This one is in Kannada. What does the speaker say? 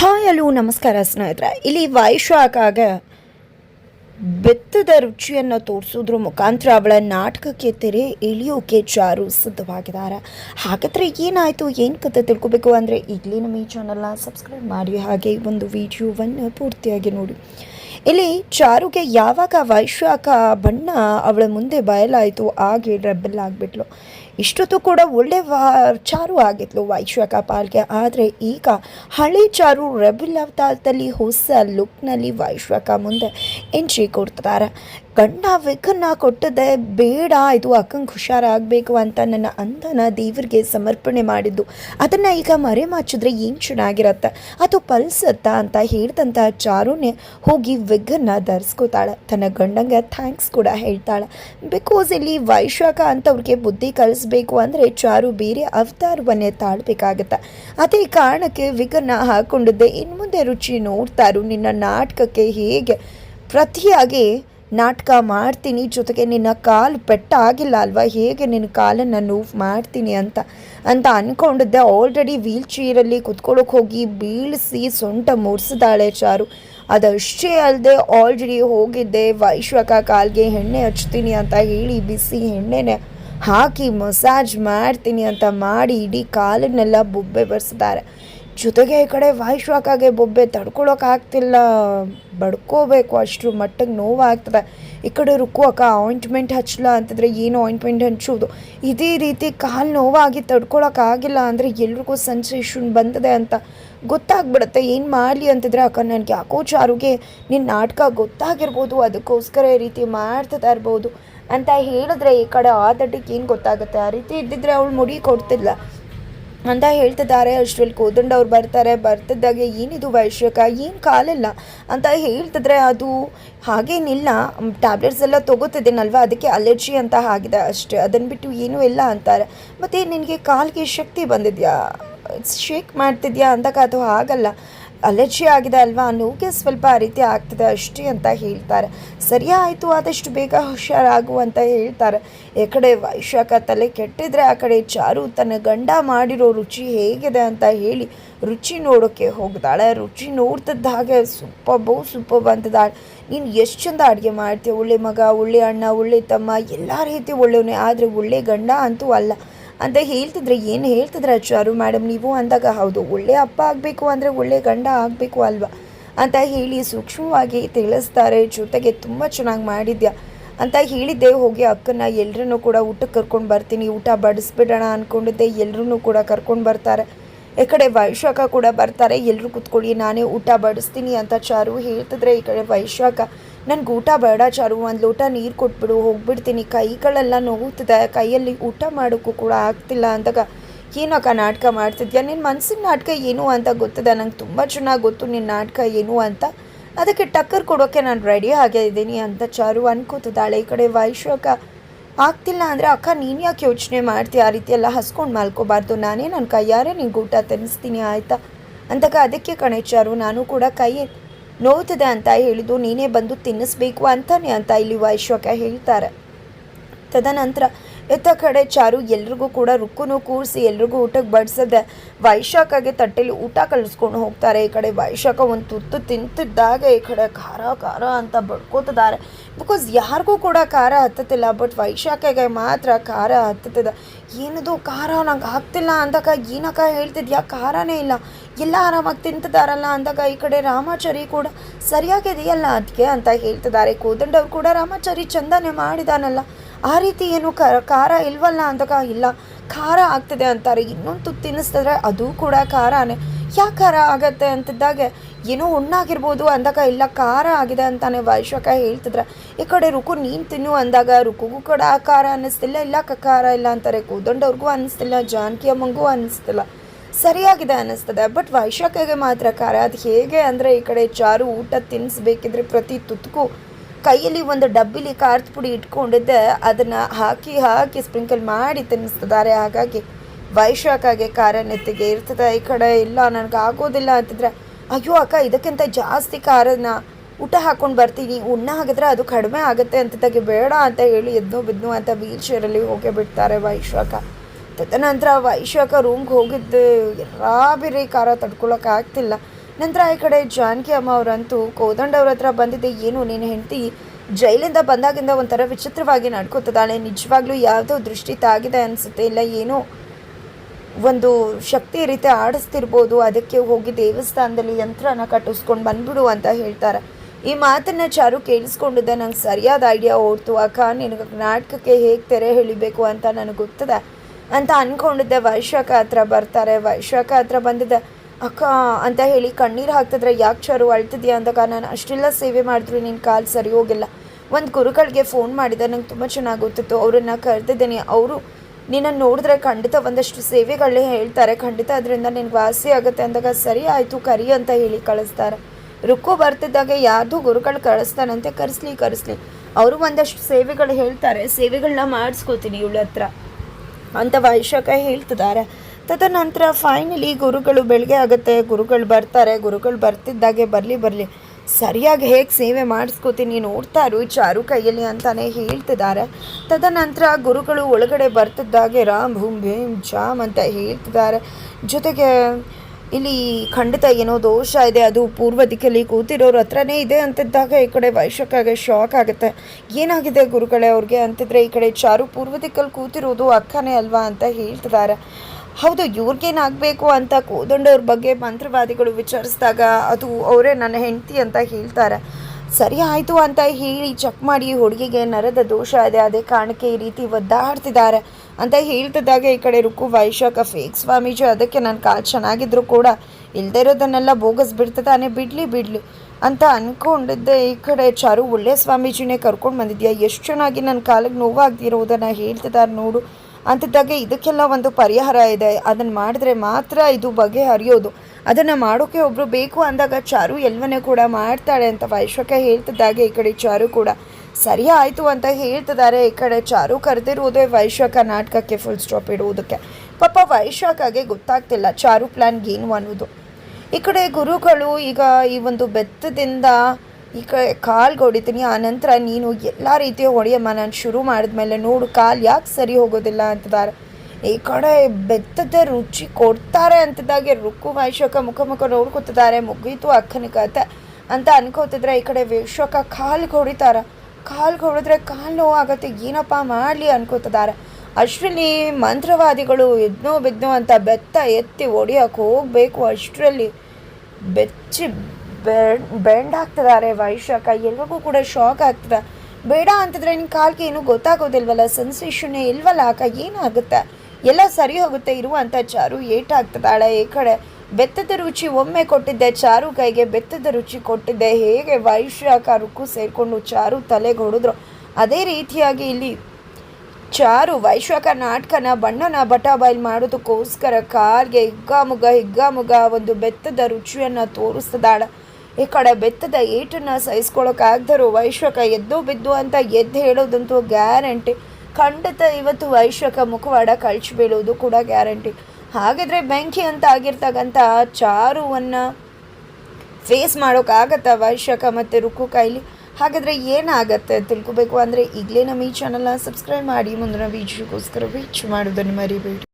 ಹಾಯ್ ಹಲೋ ನಮಸ್ಕಾರ ಸ್ನೇಹಿತರೆ. ಇಲ್ಲಿ ವೈಶಾಖಾಗ ಬೆತ್ತದ ರುಚಿಯನ್ನು ತೋರಿಸೋದ್ರ ಮುಖಾಂತರ ಅವಳ ನಾಟಕಕ್ಕೆ ತೆರೆ ಇಳಿಯೋಕೆ ಚಾರು ಸಿದ್ಧವಾಗಿದ್ದಾರೆ. ಹಾಗಾದರೆ ಏನಾಯಿತು? ಏನು ಕತೆ ತಿಳ್ಕೊಬೇಕು? ಅಂದರೆ ಈಗಲೇ ನಮ್ಮ ಈ ಚಾನಲ್ನ ಸಬ್ಸ್ಕ್ರೈಬ್ ಮಾಡಿ, ಹಾಗೆ ಒಂದು ವಿಡಿಯೋವನ್ನು ಪೂರ್ತಿಯಾಗಿ ನೋಡಿ. ಇಲ್ಲಿ ಚಾರುಗೆ ಯಾವಾಗ ವೈಶಾಖ ಬಣ್ಣ ಅವಳ ಮುಂದೆ ಬಯಲಾಯಿತು ಆಗಿ ರೆಬೆಲ್ ಆಗಿಬಿಟ್ಲು. ಇಷ್ಟೊತ್ತು ಕೂಡ ಒಳ್ಳೆ ಚಾರು ಆಗಿತ್ತು ವೈಶ್ವಕ ಪಾಲ್ಗೆ. ಆದರೆ ಈಗ ಹಳೆ ಚಾರು ರೆಬಲ್ ಅವತಾರದಲ್ಲಿ ಹೊಸ ಲುಕ್ನಲ್ಲಿ ವೈಶ್ವಕ ಮುಂದೆ ಎಂಟ್ರಿ ಕೊಡ್ತಾರೆ ಗಂಡ ವಿಘನ್ನ ಕೊಟ್ಟದೆ ಬೇಡ, ಇದು ಅಕ್ಕಂಗೆ ಹುಷಾರಾಗಬೇಕು ಅಂತ ನನ್ನ ಅಂದನ ದೇವರಿಗೆ ಸಮರ್ಪಣೆ ಮಾಡಿದ್ದು. ಅದನ್ನು ಈಗ ಮರೆಮಾಚಿದ್ರೆ ಏನು ಚೆನ್ನಾಗಿರತ್ತೆ ಅದು ಪಲ್ಸತ್ತ ಅಂತ ಹೇಳ್ದಂಥ ಚಾರುನೇ ಹೋಗಿ ವಿಘನ್ನ ಧರಿಸ್ಕೋತಾಳೆ. ತನ್ನ ಗಂಡಂಗೆ ಥ್ಯಾಂಕ್ಸ್ ಕೂಡ ಹೇಳ್ತಾಳೆ. ಬಿಕಾಸ್ ಇಲ್ಲಿ ವೈಶಾಖ ಅಂತವ್ರಿಗೆ ಬುದ್ಧಿ ಕಲಿಸ್ಬೇಕು ಅಂದರೆ ಚಾರು ಬೇರೆ ಅವತಾರವನ್ನೇ ತಾಳ್ಬೇಕಾಗತ್ತೆ. ಅದೇ ಕಾರಣಕ್ಕೆ ವಿಘನ್ನ ಹಾಕೊಂಡಿದ್ದೆ. ಇನ್ನು ಮುಂದೆ ರುಚಿ ನೋಡ್ತಾರು ನಿನ್ನ ನಾಟಕಕ್ಕೆ ಹೇಗೆ. ಪ್ರತಿಯಾಗಿ ನಾಟಕ ಮಾಡ್ತೀನಿ, ಜೊತೆಗೆ ನಿನ್ನ ಕಾಲು ಪೆಟ್ಟಾಗಿಲ್ಲ ಅಲ್ವಾ ಹೇಗೆ ನಿನ್ನ ಕಾಲನ್ನು ನೋವು ಮಾಡ್ತೀನಿ ಅಂತ ಅಂತ ಅಂದ್ಕೊಂಡಿದ್ದೆ ಆಲ್ರೆಡಿ ವೀಲ್ ಚೇರಲ್ಲಿ ಕುತ್ಕೊಳ್ಳೋಕೆ ಹೋಗಿ ಬೀಳಿಸಿ ಸೊಂಟ ಮುರಿಸಿದಾಳೆ ಚಾರು. ಅದಷ್ಟೇ ಅಲ್ಲದೆ ಆಲ್ರೆಡಿ ಹೋಗಿದ್ದೆ. ವೈಶ್ವಕ ಕಾಲ್ಗೆ ಎಣ್ಣೆ ಹಚ್ತೀನಿ ಅಂತ ಹೇಳಿ ಬಿಸಿ ಎಣ್ಣೆನೆ ಹಾಕಿ ಮಸಾಜ್ ಮಾಡ್ತೀನಿ ಅಂತ ಮಾಡಿ ಇಡೀ ಕಾಲನ್ನೆಲ್ಲ ಬೊಬ್ಬೆ ಬರ್ಸಿದ್ದಾರೆ ಜೊತೆಗೆ ಈ ಕಡೆ ವಾಯುಶ್ವಾಕಾಗೆ ಬೊಬ್ಬೆ ತಡ್ಕೊಳೋಕ್ಕಾಗ್ತಿಲ್ಲ ಬಡ್ಕೋಬೇಕು, ಅಷ್ಟರ ಮಟ್ಟಿಗೆ ನೋವಾಗ್ತದೆ. ಈ ಕಡೆ ರುಕ್ಕು ಅಕ್ಕ ಆಯಿಂಟ್ಮೆಂಟ್ ಹಚ್ಚಲ ಅಂತಂದರೆ ಏನು ಆಯಿಂಟ್ಮೆಂಟ್ ಹಚ್ಚೋದು ಇದೇ ರೀತಿ ಕಾಲು ನೋವಾಗಿ ತಡ್ಕೊಳೋಕ್ಕಾಗಿಲ್ಲ ಅಂದರೆ ಎಲ್ರಿಗೂ ಸೆನ್ಸೇಷನ್ ಬಂದಿದೆ ಅಂತ ಗೊತ್ತಾಗ್ಬಿಡುತ್ತೆ. ಏನು ಮಾಡಲಿ ಅಂತಿದ್ರೆ ಅಕ್ಕ, ನನಗೆ ಯಾಕೋ ಚಾರುಗೆ ನಿನ್ನ ನಾಟಕ ಗೊತ್ತಾಗಿರ್ಬೋದು, ಅದಕ್ಕೋಸ್ಕರ ಈ ರೀತಿ ಮಾಡ್ತಾ ಇರ್ಬೋದು ಅಂತ ಹೇಳಿದ್ರೆ ಈ ಕಡೆ ಆ ತಟ್ಟಿಗೆ ಏನು ಗೊತ್ತಾಗುತ್ತೆ? ಆ ರೀತಿ ಇದ್ದಿದ್ರೆ ಅವಳು ಮುಡಿ ಕೊಡ್ತಿಲ್ಲ ಅಂತ ಹೇಳ್ತಿದ್ದಾರೆ. ಅಷ್ಟರಲ್ಲಿ ಕೋದಂಡ ಅವ್ರು ಬರ್ತಾರೆ. ಬರ್ತಿದ್ದಾಗೆ ಏನಿದು ವೈಶ್ಯಕ? ಏನು ಕಾಲಿಲ್ಲ ಅಂತ ಹೇಳ್ತಿದ್ರೆ ಅದು ಹಾಗೇನಿಲ್ಲ. ಟ್ಯಾಬ್ಲೆಟ್ಸ್ ಎಲ್ಲ ತೊಗೋತಿದ್ದೀನಲ್ವ? ಅದಕ್ಕೆ ಅಲರ್ಜಿ ಅಂತ ಆಗಿದೆ ಅಷ್ಟೇ. ಅದನ್ನು ಬಿಟ್ಟು ಏನೂ ಇಲ್ಲ ಅಂತಾರೆ. ಮತ್ತು ನಿನಗೆ ಕಾಲಿಗೆ ಶಕ್ತಿ ಬಂದಿದೆಯಾ? ಶೇಕ್ ಮಾಡ್ತಿದ್ಯಾ ಅಂದಾಗ ಅದು ಆಗಲ್ಲ ಅಲರ್ಜಿ ಆಗಿದೆ ಅಲ್ವಾ? ನೋವಿಗೆ ಸ್ವಲ್ಪ ಆ ರೀತಿ ಆಗ್ತದೆ ಅಷ್ಟೇ ಅಂತ ಹೇಳ್ತಾರೆ. ಸರಿ ಆಯಿತು, ಆದಷ್ಟು ಬೇಗ ಹುಷಾರಾಗು ಅಂತ ಹೇಳ್ತಾರೆ. ಈ ಕಡೆ ವೈಶಾಖ ತಲೆ ಕೆಟ್ಟಿದ್ರೆ, ಆ ಕಡೆ ಚಾರು ತನ್ನ ಗಂಡ ಮಾಡಿರೋ ರುಚಿ ಹೇಗಿದೆ ಅಂತ ಹೇಳಿ ರುಚಿ ನೋಡೋಕ್ಕೆ ಹೋಗ್ದಾಳೆ. ರುಚಿ ನೋಡ್ತಿದ್ದ ಹಾಗೆ ಸುಪ್ಪಬು ಸುಪ್ಪ ಬಂದಿದ್ದಾಳೆ. ನೀನು ಎಷ್ಟು ಚಂದ ಅಡುಗೆ ಮಾಡ್ತೀಯ? ಒಳ್ಳೆ ಮಗ, ಒಳ್ಳೆ ಅಣ್ಣ, ಒಳ್ಳೆ ತಮ್ಮ, ಎಲ್ಲ ರೀತಿ ಒಳ್ಳೆಯವನೇ ಆದರೆ ಒಳ್ಳೆ ಗಂಡ ಅಂತೂ ಅಲ್ಲ. ಅಂತ ಹೇಳ್ತಿದ್ರೆ, ಏನು ಹೇಳ್ತಿದ್ರೆ ಚಾರು ಮೇಡಮ್ ನೀವು ಅಂದಾಗ ಹೌದು, ಒಳ್ಳೆ ಅಪ್ಪ ಆಗಬೇಕು ಅಂದರೆ ಒಳ್ಳೆ ಗಂಡ ಆಗಬೇಕು ಅಲ್ವಾ? ಅಂತ ಹೇಳಿ ಸೂಕ್ಷ್ಮವಾಗಿ ತಿಳಿಸ್ತಾರೆ, ಜೊತೆಗೆ ತುಂಬ ಚೆನ್ನಾಗಿ ಮಾಡಿದ್ಯಾ? ಅಂತ ಹೇಳಿದ್ದೆ, ಹೋಗಿ ಅಕ್ಕನ ಎಲ್ರನ್ನೂ ಕೂಡ ಊಟಕ್ಕೆ ಕರ್ಕೊಂಡು ಬರ್ತೀನಿ, ಊಟ ಬಡಿಸ್ಬಿಡೋಣ ಅಂದ್ಕೊಂಡಿದ್ದೆ ಎಲ್ಲರೂ ಕೂಡ ಕರ್ಕೊಂಡು ಬರ್ತಾರೆ. ಈ ಕಡೆ ವೈಶಾಖ ಕೂಡ ಬರ್ತಾರೆ ಎಲ್ಲರೂ ಕುತ್ಕೊಳ್ಳಿ, ನಾನೇ ಊಟ ಬಡಿಸ್ತೀನಿ ಅಂತ ಚಾರು ಹೇಳ್ತಿದ್ರೆ, ಈ ಕಡೆ ವೈಶಾಖ ನನಗೆ ಊಟ ಬೇಡ ಚಾರು, ಒಂದು ಲೋಟ ನೀರು ಕೊಟ್ಬಿಡು, ಹೋಗ್ಬಿಡ್ತೀನಿ. ಕೈಗಳೆಲ್ಲ ನೋವುತ್ತಿದೆ, ಕೈಯಲ್ಲಿ ಊಟ ಮಾಡೋಕ್ಕೂ ಕೂಡ ಆಗ್ತಿಲ್ಲ ಅಂದಾಗ ಏನಕ್ಕ ನಾಟಕ ಮಾಡ್ತಿದ್ಯಾ? ನಿನ್ನ ಮನಸ್ಸಿನ ನಾಟಕ ಏನು ಅಂತ ಗೊತ್ತಿದೆ, ನಂಗೆ ತುಂಬ ಚೆನ್ನಾಗಿ ಗೊತ್ತು ನಿನ್ನ ನಾಟಕ ಏನು ಅಂತ. ಅದಕ್ಕೆ ಟಕ್ಕರ್ ಕೊಡೋಕ್ಕೆ ನಾನು ರೆಡಿ ಆಗೇ ಇದ್ದೀನಿ ಅಂತ ಚಾರು ಅನ್ಕೋತಿದ್ದಾಳೆ. ಈ ಕಡೆ ವೈಶ್ವಕ ಆಗ್ತಿಲ್ಲ ಅಂದರೆ ಅಕ್ಕ ನೀನು ಯಾಕೆ ಯೋಚನೆ ಮಾಡ್ತೀಯ? ಆ ರೀತಿ ಎಲ್ಲ ಹಸ್ಕೊಂಡು ಮಲ್ಕೋಬಾರ್ದು. ನಾನೇ ನನ್ನ ಕೈಯಾರೆ ನಿಂಗೆ ಊಟ ತಿನ್ನಿಸ್ತೀನಿ ಆಯಿತಾ? ಅಂದಾಗ ಅದಕ್ಕೆ ಕಣೆ ಚಾರು, ನಾನು ಕೂಡ ಕೈ ನೋವ್ತಿದೆ ಅಂತ ಹೇಳಿದ್ದು, ನೀನೇ ಬಂದು ತಿನ್ನಿಸ್ಬೇಕು ಅಂತಾನೆ ಅಂತ ಇಲ್ಲಿ ವೈಶ್ವಕ ಹೇಳ್ತಾರೆ. ತದನಂತರ, ಎತ್ತ ಕಡೆ ಚಾರು ಎಲ್ರಿಗೂ ಕೂಡ ರುಕ್ಕುನು ಕೂರಿಸಿ ಎಲ್ರಿಗೂ ಊಟಕ್ಕೆ ಬಡಿಸದೆ ವೈಶಾಖಗೆ ತಟ್ಟೆಲಿ ಊಟ ಕಳಿಸ್ಕೊಂಡು ಹೋಗ್ತಾರೆ. ಈ ಕಡೆ ವೈಶಾಖ ಒಂದು ತುತ್ತು ತಿಂತಿದ್ದಾಗ, ಈ ಕಡೆ ಖಾರ ಖಾರ ಅಂತ ಬಡ್ಕೋತಿದ್ದಾರೆ. ಬಿಕಾಸ್ ಯಾರಿಗೂ ಕೂಡ ಖಾರ ಹತ್ತತಿಲ್ಲ ಬಟ್ ವೈಶಾಖಗೆ ಮಾತ್ರ ಖಾರ ಹತ್ತುತ್ತಿದೆ ಏನದು ಖಾರ ನಂಗೆ ಹಾಕ್ತಿಲ್ಲ ಅಂದಾಗ ಏನಕ್ಕ ಹೇಳ್ತಿದ್ಯಾ? ಖಾರನೇ ಇಲ್ಲ. ಎಲ್ಲ ಆರಾಮಾಗಿ ತಿಂತಿದ್ದಾರಲ್ಲ ಅಂದಾಗ ಈ ಕಡೆ ರಾಮಾಚಾರಿ ಕೂಡ ಸರಿಯಾಗಿದೆಯಲ್ಲ ಅದಕ್ಕೆ ಅಂತ ಹೇಳ್ತಿದ್ದಾರೆ. ಕೂದಂಡವ್ರು ಕೂಡ ರಾಮಾಚಾರಿ ಚಂದನೆ ಮಾಡಿದಾನಲ್ಲ. ಆ ರೀತಿ ಏನು ಖಾರ ಇಲ್ವಲ್ಲ ಅಂದಾಗ ಇಲ್ಲ, ಖಾರ ಆಗ್ತದೆ ಅಂತಾರೆ. ಇನ್ನೊಂದು ತುತ್ತು ತಿನ್ನಿಸ್ತಿದ್ರೆ ಅದು ಕೂಡ ಖಾರನೇ. ಯಾಕೆ ಖಾರ ಆಗತ್ತೆ ಅಂತಿದ್ದಾಗ, ಏನೋ ಉಣ್ಣಾಗಿರ್ಬೋದು ಅಂದಾಗ ಇಲ್ಲ, ಖಾರ ಆಗಿದೆ ಅಂತಾನೆ ವೈಶ್ವಕ ಹೇಳ್ತಿದ್ರೆ. ಈ ಕಡೆ ರುಕು ನೀನು ತಿನ್ನು ಅಂದಾಗ ರುಕುಗೂ ಕೂಡ ಖಾರ ಅನ್ನಿಸ್ತಿಲ್ಲ, ಇಲ್ಲ ಖಾರ ಇಲ್ಲ ಅಂತಾರೆ. ಕೂದಂಡವ್ರಿಗೂ ಅನ್ನಿಸ್ತಿಲ್ಲ ಜಾನಕಿ ಅಮ್ಮಂಗೂ ಅನ್ನಿಸ್ತಿಲ್ಲ. ಸರಿಯಾಗಿದೆ ಅನ್ನಿಸ್ತದೆ. ಬಟ್ ವೈಶಾಖಗೆ ಮಾತ್ರ ಖಾರ. ಅದು ಹೇಗೆ ಅಂದರೆ ಈ ಕಡೆ ಚಾರು ಊಟ ತಿನ್ನಿಸ್ಬೇಕಿದ್ರೆ ಪ್ರತಿ ತುತ್ತಕ್ಕೂ ಕೈಯಲ್ಲಿ ಒಂದು ಡಬ್ಬಿಲಿ ಖಾರದ ಪುಡಿ ಇಟ್ಕೊಂಡಿದ್ದೆ. ಅದನ್ನು ಹಾಕಿ ಹಾಕಿ ಸ್ಪ್ರಿಂಕಲ್ ಮಾಡಿ ತಿನ್ನಿಸ್ತಿದ್ದಾರೆ ಹಾಗಾಗಿ ವೈಶಾಖಗೆ ಖಾರ ನೆತ್ತಿಗೆ ಇರ್ತದೆ. ಈ ಕಡೆ ಇಲ್ಲ, ನನಗೆ ಆಗೋದಿಲ್ಲ ಅಂತಿದ್ರೆ, ಅಯ್ಯೋ ಅಕ್ಕ, ಇದಕ್ಕಿಂತ ಜಾಸ್ತಿ ಖಾರನ ಊಟ ಹಾಕ್ಕೊಂಡು ಬರ್ತೀನಿ. ಉಣ್ಣ ಹಾಕಿದ್ರೆ ಅದು ಕಡಿಮೆ ಆಗುತ್ತೆ ಅಂತಿದ್ದಾಗೆ ಬೇಡ ಅಂತ ಹೇಳಿ ಎದ್ದು ಬಿದ್ನು ಅಂತ ವೀಲ್ ಚೇರಲ್ಲಿ ಹೋಗೇ ಬಿಡ್ತಾರೆ ವೈಶಾಖ. ತದನಂತರ ವೈಶಾಖ ರೂಮ್ಗೆ ಹೋಗಿದ್ದು ಎಲ್ಲಾ ಬೇರೆ ಖಾರ ತಡ್ಕೊಳಕ್ಕಾಗ್ತಿಲ್ಲ ನಂತರ ಈ ಕಡೆ ಜಾನಕಿ ಅಮ್ಮ ಅವರಂತೂ ಕೋದಂಡವ್ರ ಹತ್ರ ಬಂದಿದ್ದೆ ಏನು ನೀನು ಹೆಂಡತಿ ಜೈಲಿಂದ ಬಂದಾಗಿಂದ ಒಂಥರ ವಿಚಿತ್ರವಾಗಿ ನಡ್ಕೊತದಾಳೆ ನಿಜವಾಗ್ಲೂ ಯಾವುದೋ ದೃಷ್ಟಿ ತಾಗಿದೆ ಅನಿಸುತ್ತೆ. ಇಲ್ಲ, ಏನೋ ಒಂದು ಶಕ್ತಿ ರೀತಿ ಆಡಿಸ್ತಿರ್ಬೋದು. ಅದಕ್ಕೆ ಹೋಗಿ ದೇವಸ್ಥಾನದಲ್ಲಿ ಯಂತ್ರನ ಕಟ್ಟಿಸ್ಕೊಂಡು ಬಂದ್ಬಿಡು ಅಂತ ಹೇಳ್ತಾರೆ. ಈ ಮಾತನ್ನ ಚಾರು ಕೇಳಿಸ್ಕೊಂಡಿದ್ದೆ. ನಂಗೆ ಸರಿಯಾದ ಐಡಿಯಾ ಓಡ್ತು. ಅಕ್ಕ, ನಿನಗೆ ನಾಟಕಕ್ಕೆ ಹೇಗೆ ತೆರೆ ಹೇಳಬೇಕು ಅಂತ ನನಗೆ ಗೊತ್ತದೆ. ಅಂತ ಅಂದ್ಕೊಂಡಿದ್ದೆ ವೈಶಾಖ ಹತ್ರ ಬರ್ತಾರೆ. ವೈಶಾಖ ಹತ್ರ ಬಂದಿದ್ದೆ ಅಕ್ಕ, ಅಂತ ಹೇಳಿ ಕಣ್ಣೀರು ಹಾಕ್ತಿದ್ರೆ ಯಾಕೆ ಚಾರು ಅಳ್ತಿದ್ಯಾ? ಅಂದಾಗ, ನಾನು ಅಷ್ಟೆಲ್ಲ ಸೇವೆ ಮಾಡಿದ್ರು ನಿನ್ನ ಕಾಲು ಸರಿ ಹೋಗಿಲ್ಲ. ಒಂದು ಗುರುಗಳಿಗೆ ಫೋನ್ ಮಾಡಿದೆ. ನಂಗೆ ತುಂಬ ಚೆನ್ನಾಗಿ ಗೊತ್ತಿತ್ತು ಅವರನ್ನು ಕರೆದಿದ್ದೀನಿ. ಅವರು ನಿನ್ನನ್ನು ನೋಡಿದ್ರೆ ಖಂಡಿತ ಒಂದಷ್ಟು ಸೇವೆಗಳೇ ಹೇಳ್ತಾರೆ. ಖಂಡಿತ ಅದರಿಂದ ನಿನ್ಗೆ ವಾಸಿ ಆಗುತ್ತೆ ಅಂದಾಗ, ಸರಿ ಆಯಿತು, ಕರಿ ಅಂತ ಹೇಳಿ ಕಳಿಸ್ತಾರೆ. ರುಕ್ಕು ಬರ್ತಿದ್ದಾಗ ಯಾರ್ದು ಗುರುಗಳು ಕಳಿಸ್ತಾನಂತೆ. ಕರೆಸ್ಲಿ ಕರೆಸ್ಲಿ. ಅವರು ಒಂದಷ್ಟು ಸೇವೆಗಳು ಹೇಳ್ತಾರೆ. ಸೇವೆಗಳನ್ನ ಮಾಡಿಸ್ಕೋತೀನಿ ಇವಳ ಹತ್ರ. ಅಂತ ವೈಶಾಖ ಹೇಳ್ತಿದ್ದಾರೆ. ತದನಂತರ ಫೈನಲಿ ಗುರುಗಳು ಬೆಳಗ್ಗೆ ಆಗುತ್ತೆ. ಗುರುಗಳು ಬರ್ತಾರೆ. ಗುರುಗಳು ಬರ್ತಿದ್ದಾಗೆ ಬರಲಿ ಬರಲಿ. ಸರಿಯಾಗಿ ಹೇಗೆ ಸೇವೆ ಮಾಡಿಸ್ಕೋತೀನಿ ನೋಡ್ತಾ ಇರು ಚಾರು ಕೈಯಲ್ಲಿ ಅಂತಾನೆ ಹೇಳ್ತಿದ್ದಾರೆ. ತದನಂತರ ಗುರುಗಳು ಒಳಗಡೆ ಬರ್ತಿದ್ದಾಗೆ ರಾಮ್ ಭೂಮ್ ಭೀಮ್ ಜಾಮ್ ಅಂತ ಹೇಳ್ತಿದ್ದಾರೆ. ಜೊತೆಗೆ ಇಲ್ಲಿ ಖಂಡಿತ ಏನೋ ದೋಷ ಇದೆ, ಅದು ಪೂರ್ವ ದಿಕ್ಕಲ್ಲಿ ಕೂತಿರೋರ ಹತ್ರನೇ ಇದೆ ಅಂತಿದ್ದಾಗ ಈ ಕಡೆ ವೈಶಕ್ಕಾಗೆ ಶಾಕ್ ಆಗುತ್ತೆ. ಏನಾಗಿದೆ ಗುರುಗಳೇ ಅವ್ರಿಗೆ ಅಂತಿದ್ರೆ, ಈ ಕಡೆ ಚಾರು ಪೂರ್ವ ದಿಕ್ಕಲ್ಲಿ ಕೂತಿರೋದು ಅಕ್ಕನೇ ಅಲ್ವಾ ಅಂತ ಹೇಳ್ತಿದ್ದಾರೆ. ಹೌದು, ಇವ್ರಿಗೇನಾಗಬೇಕು ಅಂತ ಕೋದಂಡವ್ರ ಬಗ್ಗೆ ಮಂತ್ರವಾದಿಗಳು ವಿಚಾರಿಸಿದಾಗ ಅದು ಅವರೇ ನನ್ನ ಹೆಂಡತಿ ಅಂತ ಹೇಳ್ತಾರೆ. ಸರಿ ಆಯಿತು ಅಂತ ಹೇಳಿ ಚೆಕ್ ಮಾಡಿ ಹುಡುಗಿಗೆ ನರದ ದೋಷ ಇದೆ, ಅದೇ ಕಾಣಿಕೆ ಈ ರೀತಿ ಒದ್ದಾಡ್ತಿದ್ದಾರೆ. ಅಂತ ಹೇಳ್ತಿದ್ದಾಗ ಈ ಕಡೆ ರುಕು ವೈಶಾಖ. ಫೇಕ್ ಸ್ವಾಮೀಜಿ, ಅದಕ್ಕೆ ನನ್ನ ಕಾಲು ಚೆನ್ನಾಗಿದ್ರು ಕೂಡ ಇಲ್ದೇ ಇರೋದನ್ನೆಲ್ಲ ಬೋಗಸ್ ಬಿಡ್ತದಾನೆ ಬಿಡಲಿ ಬಿಡಲಿ ಅಂತ ಅಂದ್ಕೊಂಡಿದ್ದೆ ಈ ಕಡೆ ಚಾರು ಒಳ್ಳೆ ಸ್ವಾಮೀಜಿನೇ ಕರ್ಕೊಂಡು ಬಂದಿದ್ಯಾ? ಎಷ್ಟು ಚೆನ್ನಾಗಿ ನನ್ನ ಕಾಲಿಗೆ ನೋವಾಗ್ದಿರೋದನ್ನು ಹೇಳ್ತಿದ್ದಾರೆ ನೋಡು ಅಂತಿದ್ದಾಗ. ಇದಕ್ಕೆಲ್ಲ ಒಂದು ಪರಿಹಾರ ಇದೆ. ಅದನ್ನು ಮಾಡಿದ್ರೆ ಮಾತ್ರ ಇದು ಬಗೆಹರಿಯೋದು. ಅದನ್ನು ಮಾಡೋಕ್ಕೆ ಒಬ್ಬರು ಬೇಕು ಅಂದಾಗ ಚಾರು ಎಲ್ವನೇ ಕೂಡ ಮಾಡ್ತಾಳೆ ಅಂತ ವೈಶ್ವಕ ಹೇಳ್ತಿದ್ದಾಗೆ. ಈ ಕಡೆ ಚಾರು ಕೂಡ ಸರಿ ಆಯಿತು ಅಂತ ಹೇಳ್ತಿದ್ದಾರೆ. ಈ ಕಡೆ ಚಾರು ಕರೆದಿರುವುದೇ ವೈಶಾಖ ನಾಟಕಕ್ಕೆ ಫುಲ್ ಸ್ಟಾಪ್ ಇಡುವುದಕ್ಕೆ. ಪಾಪ ವೈಶಾಖಗೆ ಗೊತ್ತಾಗ್ತಿಲ್ಲ ಚಾರು ಪ್ಲ್ಯಾನ್ ಏನು ಅನ್ನೋದು. ಈ ಕಡೆ ಗುರುಗಳು ಈಗ ಈ ಒಂದು ಬೆತ್ತದಿಂದ ಈ ಕಡೆ ಕಾಲ್ಗೆ ಹೊಡಿತೀನಿ ಆನಂತರ ನೀನು ಎಲ್ಲ ರೀತಿಯ ಹೊಡೆಯಮ್ಮ ನಾನು ಶುರು ಮಾಡಿದ್ಮೇಲೆ ನೋಡು ಕಾಲು ಯಾಕೆ ಸರಿ ಹೋಗೋದಿಲ್ಲ ಅಂತಿದ್ದಾರೆ. ಈ ಕಡೆ ಬೆತ್ತದ ರುಚಿ ಕೊಡ್ತಾರೆ ಅಂತಿದ್ದಾಗೆ ರುಕ್ಕು ವೈಶಾಖ ಮುಖ ಮುಖ ನೋಡ್ಕೊತಿದ್ದಾರೆ, ಮುಗೀತು ಅಕ್ಕನ ಕತೆ ಅಂತ ಅನ್ಕೋತಿದ್ರೆ ಈ ಕಡೆ ವೈಶಾಖ ಕಾಲು ಹೊಡಿತಾರ. ಕಾಲ್ಗೆ ಹೊಡೆದ್ರೆ ಕಾಲು ನೋವಾಗತ್ತೆ ಏನಪ್ಪ ಮಾಡಲಿ ಅನ್ಕೋತಿದ್ದಾರೆ. ಅಷ್ಟರಲ್ಲಿ ಮಂತ್ರವಾದಿಗಳು ಎದ್ನೋ ಬಿದ್ನೋ ಅಂತ ಬೆತ್ತ ಎತ್ತಿ ಒಡಿಯೋಕೆ ಹೋಗ್ಬೇಕು ಅಷ್ಟರಲ್ಲಿ. ಬೆಚ್ಚಿ ಬೆಂಡ್ ಬೆಂಡ್ ಆಗ್ತಿದ್ದಾರೆ ವೈಶಾಖ. ಎಲ್ರಿಗೂ ಕೂಡ ಶಾಕ್ ಆಗ್ತದೆ. ಬೇಡ ಅಂತಿದ್ರೆ ನಿನ್ನ ಕಾಲ್ಗೆ ಏನೂ ಗೊತ್ತಾಗೋದಿಲ್ವಲ್ಲ? ಸೆನ್ಸೇಷನ್ನೇ ಇಲ್ವಲ್ಲ? ಅಕ್ಕ ಏನಾಗುತ್ತೆ? ಎಲ್ಲ ಸರಿ ಹೋಗುತ್ತೆ ಇರುವಂಥ ಚಾರು ಏಟಾಗ್ತದಾಳೆ. ಈ ಕಡೆ ಬೆತ್ತದ ರುಚಿ ಒಮ್ಮೆ ಕೊಟ್ಟಿದ್ದೆ, ಚಾರು ಕೈಗೆ ಬೆತ್ತದ ರುಚಿ ಕೊಟ್ಟಿದ್ದೆ. ಹೇಗೆ ವೈಶ್ಯಾಕಾರಕ್ಕೂ ರುಕ್ಕು ಸೇರಿಕೊಂಡು ಚಾರು ತಲೆಗೆ ಹೊಡೆದ್ರು. ಅದೇ ರೀತಿಯಾಗಿ ಇಲ್ಲಿ ಚಾರು ವೈಶ್ವಕ ನಾಟಕನ, ಬಣ್ಣನ ಬಟಾಬೈಲ್ ಮಾಡೋದಕ್ಕೋಸ್ಕರ ಕಾರ್ಗೆ ಹಿಗ್ಗಾಮುಗ ಹಿಗ್ಗಾಮುಗ ಒಂದು ಬೆತ್ತದ ರುಚಿಯನ್ನು ತೋರಿಸ್ತದಾಳ. ಈ ಕಡೆ ಬೆತ್ತದ ಏಟನ್ನು ಸಹಿಸ್ಕೊಳಕ್ಕಾಗ್ದರು ವೈಶ್ವಕ ಎದ್ದು ಬಿದ್ದು ಅಂತ ಎದ್ದು ಹೇಳೋದಂತೂ ಗ್ಯಾರಂಟಿ. ಖಂಡಿತ ಇವತ್ತು ವೈಶ್ವಕ ಮುಖವಾಡ ಕಳ್ಚಿ ಬೀಳೋದು ಕೂಡ ಗ್ಯಾರಂಟಿ. ಹಾಗಿದ್ರೆ ಬೆಂಕಿ ಅಂತ ಆಗಿರ್ತಕ್ಕಂಥ ಚಾರುವನ್ನು ಫೇಸ್ ಮಾಡೋಕ್ಕಾಗತ್ತಾ ವೈಶಾಖ ಮತ್ತು ರುಕ್ಕು ಕೈಲಿ? ಹಾಗಾದರೆ ಏನಾಗತ್ತೆ ತಿಳ್ಕೊಬೇಕು? ಅಂದರೆ ಈಗಲೇ ನಮ್ಮ ಈ ಚಾನಲ್ನ ಸಬ್ಸ್ಕ್ರೈಬ್ ಮಾಡಿ, ಮುಂದಿನ ವೀಡಿಯೋಗೋಸ್ಕರ ವೀಚ್ ಮಾಡೋದನ್ನು ಮರಿಬೇಡಿ